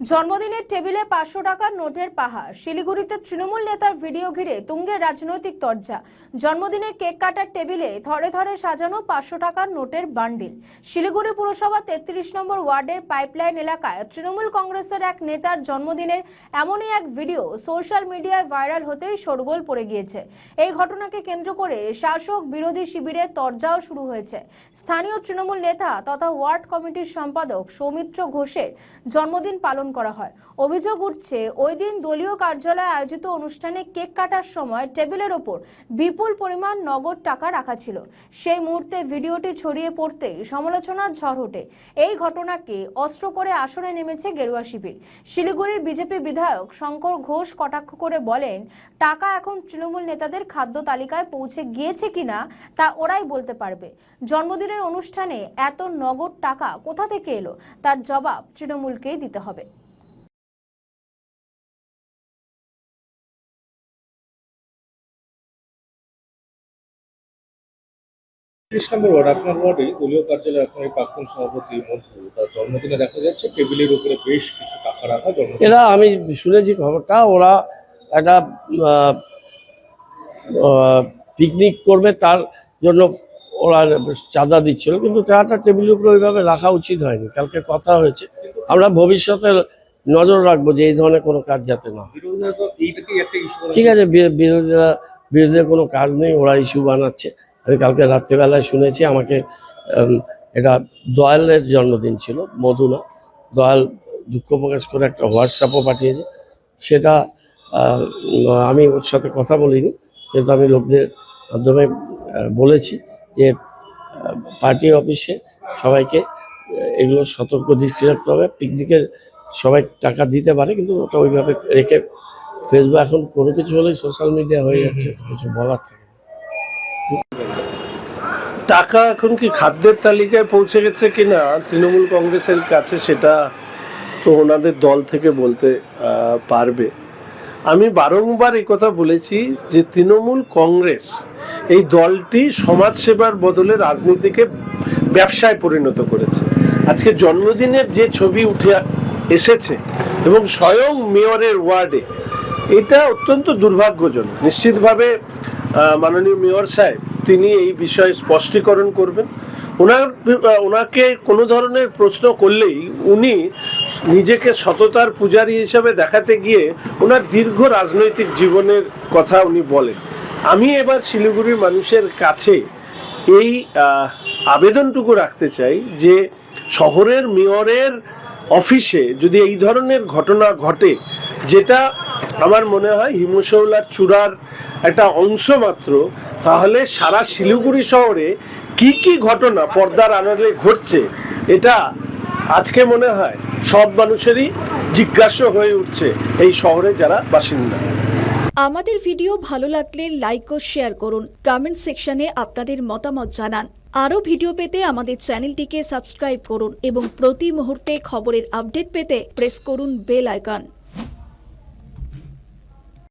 জন্মদিনের টেবিলে পাঁচশো টাকার নোটের পাহাড়। শিলিগুড়িতে তৃণমূল নেতার ভিডিও ঘিরে তুঙ্গের রাজনৈতিক তরজা। জন্মদিনের কেক কাটার টেবিলে থরে ধরে সাজানো পাঁচশো টাকার নোটের বান্ডিল। শিলিগুড়ি পুরসভা তেত্রিশ নম্বর ওয়ার্ডের পাইপলাইন এলাকায় তৃণমূল কংগ্রেসের এক নেতার জন্মদিনের এমনই এক ভিডিও সোশ্যাল মিডিয়ায় ভাইরাল হতেই শোরগোল পড়ে গিয়েছে। এই ঘটনাকে কেন্দ্র করে শাসক বিরোধী শিবিরের তরজাও শুরু হয়েছে। স্থানীয় তৃণমূল নেতা তথা ওয়ার্ড কমিটির সম্পাদক সৌমিত্র ঘোষের জন্মদিন পালন করা হয়। অভিযোগ উঠছে, ওই দিন দলীয় কার্যালয়ে আয়োজিত অনুষ্ঠানে কেক কাটার সময় টেবিলের ওপর বিপুল পরিমাণ নগদ টাকা রাখা ছিল। সেই মুহূর্তে ভিডিওটি ছড়িয়ে পড়তেই সমালোচনার ঝড় ওঠে। এই ঘটনাকে অস্ত্র করে আসনে নেমেছে গেরুয়া শিবির। শিলিগুড়ির বিজেপি বিধায়ক শঙ্কর ঘোষ কটাক্ষ করে বলেন, টাকা এখন তৃণমূল নেতাদের খাদ্য তালিকায় পৌঁছে গিয়েছে কিনা তা ওরাই বলতে পারবে। জন্মদিনের অনুষ্ঠানে এত নগদ টাকা কোথা থেকে এলো তার জবাব তৃণমূলকেই দিতে হবে। ত্রিশ নম্বর ওয়ার্ড আপনার ওয়ার্ডে দলীয় কার্যালয়ে আপনার এই প্রাক্তন সভাপতি মধু তার জন্মদিনে দেখা যাচ্ছে টেবিলের উপরে বেশ কিছু টাকা রাখা জন্মদিন এরা আমি শুনেছি খবরটা ওরা একটা পিকনিক করবে তার জন্য ওরা চাঁদা দিচ্ছিল কিন্তু চাটা টেবিলের উপরে ওইভাবে রাখা উচিত হয়নি কালকে কথা হয়েছে। আমরা ভবিষ্যতে নজর রাখব যে এই ধরনের কোনো কাজ যাতে না ঠিক আছে বিরোধীরা বিরোধীদের কোনো কাজ নেই ওরা ইস্যু বানাচ্ছে। আমি কালকে রাত্রেবেলায় শুনেছি আমাকে এটা দয়ালের জন্মদিন ছিল মধুনা। দয়াল দুঃখ প্রকাশ করে একটা হোয়াটসঅ্যাপও পাঠিয়েছে। সেটা আমি ওর সাথে কথা বলিনি কিন্তু আমি লোকদের মাধ্যমে বলেছি যে পার্টি অফিসে সবাইকে এগুলো সতর্ক দৃষ্টি রাখতে হবে। পিকনিকের সবাই টাকা দিতে পারে কিন্তু ওটা ওইভাবে রেখে ফেসবুক এখন কোনো কিছু হলেই সোশ্যাল মিডিয়া হয়ে যাচ্ছে কিছু বলার থাকে। টাকা এখন কি খাদ্যের তালিকায় পৌঁছে গেছে কিনা? তৃণমূল কংগ্রেসের কাছে সেটা তো ওনাদের দল থেকে বলতে পারবে। আমি বারংবার কথা বলেছি যে তৃণমূল কংগ্রেস এই দলটি সমাজসেবার বদলে রাজনীতিকে ব্যবসায় পরিণত করেছে। আজকে জন্মদিনের যে ছবি উঠে এসেছে এবং স্বয়ং মেয়রের ওয়ার্ডে, এটা অত্যন্ত দুর্ভাগ্যজনক। নিশ্চিতভাবে মাননীয় মেয়র সাহেব তিনি এই বিষয়ে স্পষ্টীকরণ করবেন। ওনার, ওনাকে কোনো ধরনের প্রশ্ন করলেই উনি নিজেকে সততার পূজারী হিসেবে দেখাতে গিয়ে ওনার দীর্ঘ রাজনৈতিক জীবনের কথা উনি বলেন। আমি এবার শিলিগুড়ির মানুষের কাছে এই আবেদনটুকু রাখতে চাই যে শহরের মেয়রের অফিসে যদি এই ধরনের ঘটনা ঘটে, যেটা আমার মনে হয় হিমশৌলার চূড়ার একটা অংশ মাত্র তাহলে সারা শিলিগুড়ি শহরে কি কি ঘটনা পর্দার আড়ালে ঘটছে, এটা আজকে মনে হয় সব মানুষেরই জিজ্ঞাসা হয়ে উঠছে এই শহরে যারা বাসিন্দা। আমাদের ভিডিও ভালো লাগলে লাইক ও শেয়ার করুন কমেন্ট সেকশনে আপনাদের মতামত জানান। আরও ভিডিও পেতে আমাদের চ্যানেলটিকে সাবস্ক্রাইব করুন এবং প্রতি মুহূর্তে খবরের আপডেট পেতে প্রেস করুন বেল আইকন